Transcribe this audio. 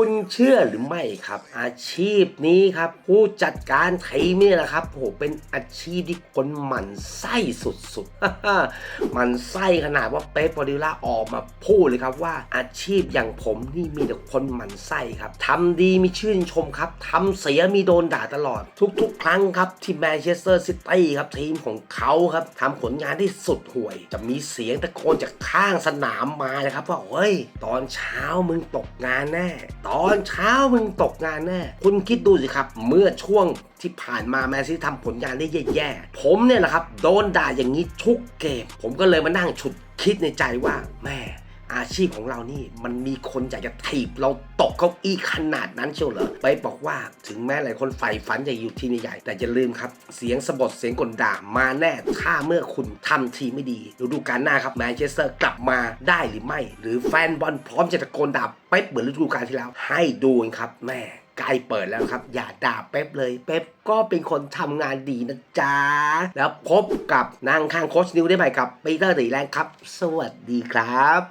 คุณเชื่อหรือไม่ครับ อาชีพนี้ครับ ผู้จัดการทีมนี่แหละครับโหเป็นอาชีพที่คนหมั่นไส้สุดๆหมันไส้ขนาดว่าเป๊ปบอดิล่าออกมาพูดเลยครับว่าอาชีพอย่างผมนี่มีแต่คนหมั่นไส้ครับทำดีมีชื่นชมครับทำเสียมีโดนด่าตลอด ทุกๆ ครั้งครับที่แมนเชสเตอร์ซิตี้ครับทีมของเขาครับทำผลงานที่สุดห่วย จะมีเสียงตะโกนจากข้างสนามมาเลยครับว่าเฮ้ยตอนเช้ามึงตกงานแน่ตอนเช้ามึงตกงานแน่ คุณคิดดูสิครับ เมื่อช่วงที่ผ่านมาแมนซีทำผลงานได้แย่ๆ ผมเนี่ยแหละครับ โดนด่าอย่างนี้ทุกเกม ผมก็เลยมานั่งฉุดคิดในใจว่าแม่ อาชีพของเรานี่มันมีคนอยากจะถีบเราตกเก้าอี้ขนาดนั้นเชียวเหรอไปบอกว่าถึงแม้หลายคนใฝ่ฝันจะอยู่ทีมใหญ่ แต่อย่าลืมครับ เสียงสะบดเสียงกลด่ามาแน่ถ้าเมื่อคุณทำทีไม่ดีฤดูกาลหน้าครับแมนเชสเตอร์กลับมาได้หรือไม่ หรือแฟนบอลพร้อมจะตะโกนด่าเป๊ปเหมือนฤดูกาลที่แล้ว ให้ดูครับแม่ใกล้เปิดแล้วครับ อย่าด่าเป๊ปเลย เป๊ปก็เป็นคนทำงานดีนะจ๊ะ แล้วพบกับนางข้างโคชนิวได้ใหม่กับปีเตอร์ตีแรงครับ สวัสดีครับ